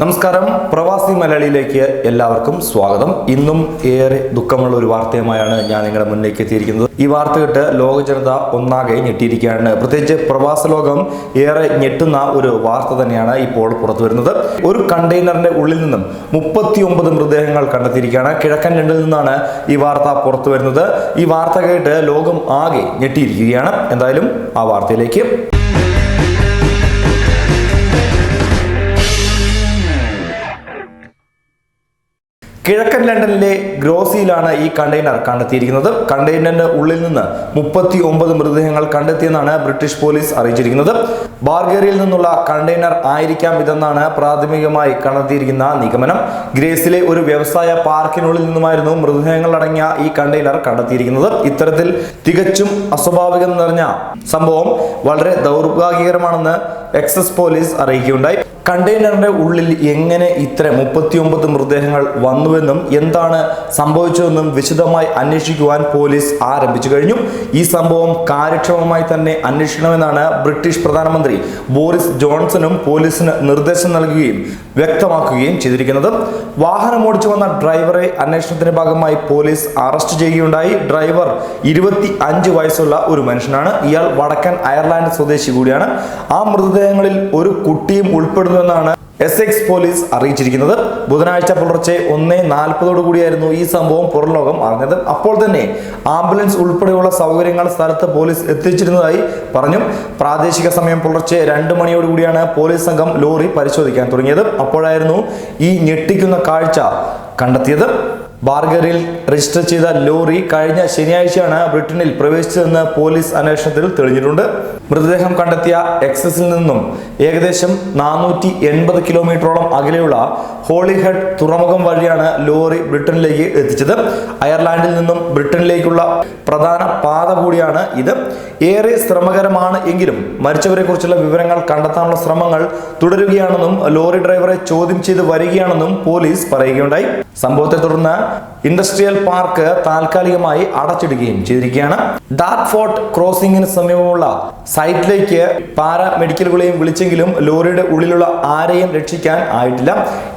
നമസ്കാരം. പ്രവാസി മലയാളിയിലേക്ക് എല്ലാവർക്കും സ്വാഗതം. ഇന്നും ഏറെ ദുഃഖമുള്ള ഒരു വാർത്തയുമായാണ് ഞാൻ നിങ്ങളുടെ മുന്നിലേക്ക് എത്തിയിരിക്കുന്നത്. ഈ വാർത്ത കേട്ട് ലോക ജനത ഒന്നാകെ ഞെട്ടിയിരിക്കുകയാണ്. പ്രത്യേകിച്ച് പ്രവാസ ലോകം ഏറെ ഞെട്ടുന്ന ഒരു വാർത്ത തന്നെയാണ് ഇപ്പോൾ പുറത്തു വരുന്നത്. ഒരു കണ്ടെയ്നറിന്റെ ഉള്ളിൽ നിന്നും മുപ്പത്തി ഒമ്പത് മൃതദേഹങ്ങൾ കണ്ടെത്തിയിരിക്കുകയാണ്. കിഴക്കൻ ലണ്ടനിൽ നിന്നാണ് ഈ വാർത്ത പുറത്തു വരുന്നത്. ഈ വാർത്ത കേട്ട് ലോകം ആകെ ഞെട്ടിയിരിക്കുകയാണ്. എന്തായാലും ആ വാർത്തയിലേക്ക് കിഴക്കൻ ലണ്ടനിലെ ഗ്രോസിയിലാണ് ഈ കണ്ടെയ്നർ കണ്ടെത്തിയിരിക്കുന്നത്. കണ്ടെയ്നറിന്റെ ഉള്ളിൽ നിന്ന് മുപ്പത്തി ഒമ്പത് മൃതദേഹങ്ങൾ കണ്ടെത്തിയെന്നാണ് ബ്രിട്ടീഷ് പോലീസ് അറിയിച്ചിരിക്കുന്നത്. ബാർഗേറിയിൽ നിന്നുള്ള കണ്ടെയ്നർ ആയിരിക്കാം ഇതെന്നാണ് പ്രാഥമികമായി കണ്ടെത്തിയിരിക്കുന്ന നിഗമനം. ഗ്രേസിലെ ഒരു വ്യവസായ പാർക്കിനുള്ളിൽ നിന്നുമായിരുന്നു മൃതദേഹങ്ങൾ അടങ്ങിയ ഈ കണ്ടെയ്നർ കണ്ടെത്തിയിരിക്കുന്നത്. ഇത്തരത്തിൽ തികച്ചും അസ്വാഭാവികം നിറഞ്ഞ സംഭവം വളരെ ദൗർഭാഗ്യകരമാണെന്ന് എക്സസ് പോലീസ് അറിയിക്കുകയുണ്ടായി. കണ്ടെയ്നറിന്റെ ഉള്ളിൽ എങ്ങനെ ഇത്ര മുപ്പത്തിയൊമ്പത് മൃതദേഹങ്ങൾ വന്നുവെന്നും എന്താണ് സംഭവിച്ചതെന്നും വിശദമായി അന്വേഷിക്കുവാൻ പോലീസ് ആരംഭിച്ചു കഴിഞ്ഞു. ഈ സംഭവം കാര്യക്ഷമമായി തന്നെ അന്വേഷിക്കണമെന്നാണ് ബ്രിട്ടീഷ് പ്രധാനമന്ത്രി ബോറിസ് ജോൺസണും പോലീസിന് നിർദ്ദേശം നൽകുകയും വ്യക്തമാക്കുകയും ചെയ്തിരിക്കുന്നത്. വാഹനം ഓടിച്ചു വന്ന ഡ്രൈവറെ അന്വേഷണത്തിന്റെ ഭാഗമായി പോലീസ് അറസ്റ്റ് ചെയ്യുകയുണ്ടായി. ഡ്രൈവർ ഇരുപത്തി അഞ്ച് വയസ്സുള്ള ഒരു മനുഷ്യനാണ്. ഇയാൾ വടക്കൻ അയർലാൻഡ് സ്വദേശി കൂടിയാണ്. ആ മൃതദേഹങ്ങളിൽ ഒരു കുട്ടിയും ഉൾപ്പെടുന്നുവെന്നാണ് എസ് എക്സ് പോലീസ് അറിയിച്ചിരിക്കുന്നത്. ബുധനാഴ്ച പുലർച്ചെ ഒന്നേ നാൽപ്പതോടു കൂടിയായിരുന്നു ഈ സംഭവം പുറംലോകം അറിഞ്ഞത്. അപ്പോൾ തന്നെ ആംബുലൻസ് ഉൾപ്പെടെയുള്ള സൗകര്യങ്ങൾ സ്ഥലത്ത് പോലീസ് എത്തിച്ചിരുന്നതായി പറഞ്ഞു. പ്രാദേശിക സമയം പുലർച്ചെ രണ്ട് മണിയോടുകൂടിയാണ് പോലീസ് സംഘം ലോറി പരിശോധിക്കാൻ തുടങ്ങിയത്. അപ്പോഴായിരുന്നു ഈ ഞെട്ടിക്കുന്ന കാഴ്ച കണ്ടെത്തിയത്. ബാർഗറിൽ രജിസ്റ്റർ ചെയ്ത ലോറി കഴിഞ്ഞ ശനിയാഴ്ചയാണ് ബ്രിട്ടനിൽ പ്രവേശിച്ചതെന്ന് പോലീസ് അന്വേഷണത്തിൽ തെളിഞ്ഞിട്ടുണ്ട്. മൃതദേഹം കണ്ടെത്തിയ എക്സസിൽ നിന്നും ഏകദേശം നാനൂറ്റി എൺപത് കിലോമീറ്ററോളം അകലെയുള്ള ഹോളിഹെഡ് തുറമുഖം വഴിയാണ് ലോറി ബ്രിട്ടനിലേക്ക് എത്തിച്ചത്. അയർലാൻഡിൽ നിന്നും ബ്രിട്ടനിലേക്കുള്ള പ്രധാന പാത കൂടിയാണ് ഇത്. ഏറെ ശ്രമകരമാണ് എങ്കിലും മരിച്ചവരെ കുറിച്ചുള്ള വിവരങ്ങൾ കണ്ടെത്താനുള്ള ശ്രമങ്ങൾ തുടരുകയാണെന്നും ലോറി ഡ്രൈവറെ ചോദ്യം ചെയ്ത് വരികയാണെന്നും പോലീസ് പറയുകയുണ്ടായി. സംഭവത്തെ തുടർന്ന് ഇൻഡസ്ട്രിയൽ പാർക്ക് താൽക്കാലികമായി അടച്ചിടുകയും ചെയ്തിരിക്കുകയാണ്. ഡാർക്ക് ഫോർട്ട് ക്രോസിംഗിന് സമീപമുള്ള സൈറ്റിലേക്ക് പാരാ മെഡിക്കലുകളെയും വിളിച്ചെങ്കിലും ലോറിയുടെ ഉള്ളിലുള്ള ആരെയും രക്ഷിക്കാൻ ആയിട്ടില്ല.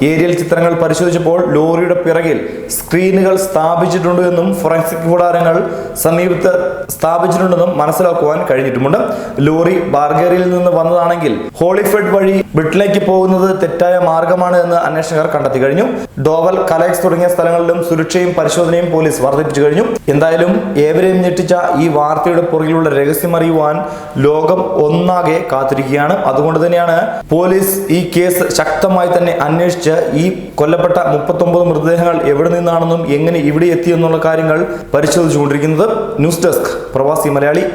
ഏരിയൽ ചിത്രങ്ങൾ പരിശോധിച്ചപ്പോൾ ലോറിയുടെ പിറകിൽ സ്ക്രീനുകൾ സ്ഥാപിച്ചിട്ടുണ്ട് എന്നും ഫോറൻസിക് കൂടാരങ്ങൾ സമീപത്ത് സ്ഥാപിച്ചിട്ടുണ്ടെന്നും മനസ്സിലാക്കുവാൻ കഴിഞ്ഞിട്ടുമുണ്ട്. ലോറി ബാർഗേറിയിൽ നിന്ന് വന്നതാണെങ്കിൽ ഹോളിഫെഡ് വഴി ബ്രിട്ടനിലേക്ക് പോകുന്നത് തെറ്റായ മാർഗമാണ് എന്ന് അന്വേഷകർ കണ്ടെത്തി കഴിഞ്ഞു. ഡോവൽ കലക്സ് തുടങ്ങിയ സ്ഥലങ്ങളിലും സുരക്ഷയും പരിശോധനയും പോലീസ് വർദ്ധിപ്പിച്ചു കഴിഞ്ഞു. എന്തായാലും ഏവരെയും ഞെട്ടിച്ച ഈ വാർത്തയുടെ പുറകിലുള്ള രഹസ്യം അറിയുവാൻ ലോകം ഒന്നാകെ കാത്തിരിക്കുകയാണ്. അതുകൊണ്ട് തന്നെയാണ് പോലീസ് ഈ കേസ് ശക്തമായി തന്നെ അന്വേഷിച്ച് ഈ കൊല്ലപ്പെട്ട മുപ്പത്തൊമ്പത് മൃതദേഹങ്ങൾ എവിടെ നിന്നാണെന്നും എങ്ങനെ ഇവിടെ എത്തിയെന്നുള്ള കാര്യങ്ങൾ പരിശോധിച്ചുകൊണ്ടിരിക്കുന്നത്. ന്യൂസ് ഡെസ്ക് പ്രവാസി മലയാളി